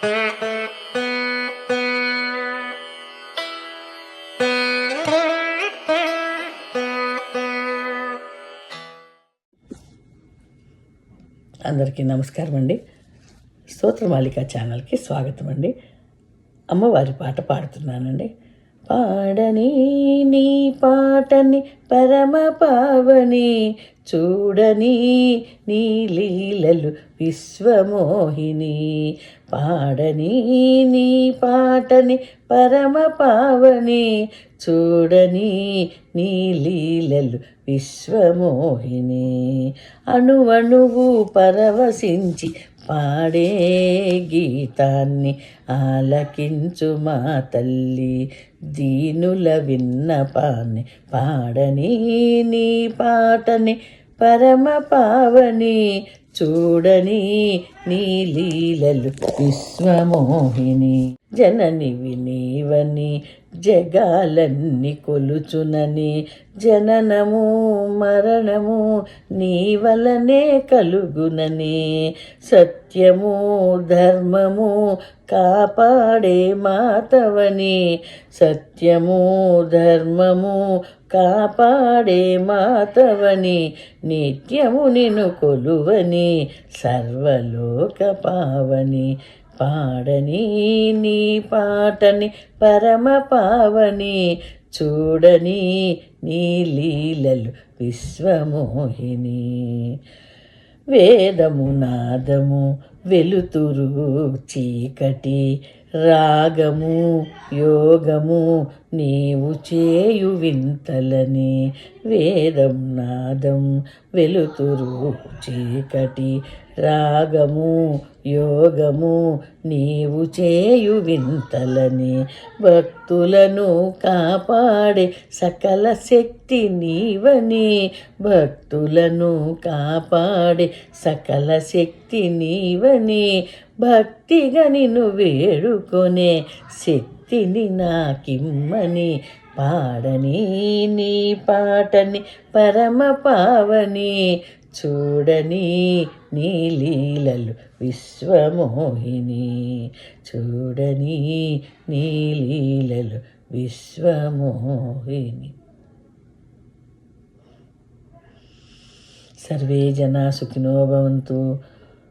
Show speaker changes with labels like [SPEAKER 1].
[SPEAKER 1] అందరికీ నమస్కారం అండి. స్తోత్రమాలిక ఛానల్కి స్వాగతం అండి. అమ్మవారి పాట పాడుతున్నానండి. పాడని నీ పాటని పరమ పావని చూడని నీ లీలలు విశ్వమోహిని పాడని నీ పాటని పరమ పావని చూడని నీ లీలలు విశ్వమోహిని. అణువణువు పరవశించి పాడే గీతాన్ని ఆలకించు మా తల్లి దీనుల విన్నపాన్ని పాడని నీ పాటని పరమ పావని చూడని నీ లీలలు విశ్వమోహిని. జననివి నీవని జగాలన్నీ కొలుచునని జననము మరణము నీ వలనే కలుగునని సత్యము ధర్మము కాపాడే మాతవని సత్యము ధర్మము కాపాడే మాతవని నిత్యము నిను కొలువని సర్వలోక పావని పాడని నీ పాటని పరమ పావని చూడని నీ లీలలు విశ్వమోహిని. వేదము నాదము వెలుతురు చీకటి రాగము యోగము నీవు చేయు వింతలని వేదం నాదం వెలుతురు చీకటి రాగము యోగము నీవు చేయు వింతలని భక్తులను కాపాడే సకల శక్తి నీవని భక్తులను కాపాడే సకల శక్తి నీవని భక్తిగా నిన్ను వేడుకొనే శక్తిని నాకిమ్మని పాడని నీ పాటని పరమ పావని చూడని నీ లీలలు విశ్వమోహిని చూడని నీ లీలలు విశ్వమోహిని. సర్వే జనా సుఖినో భవంతు.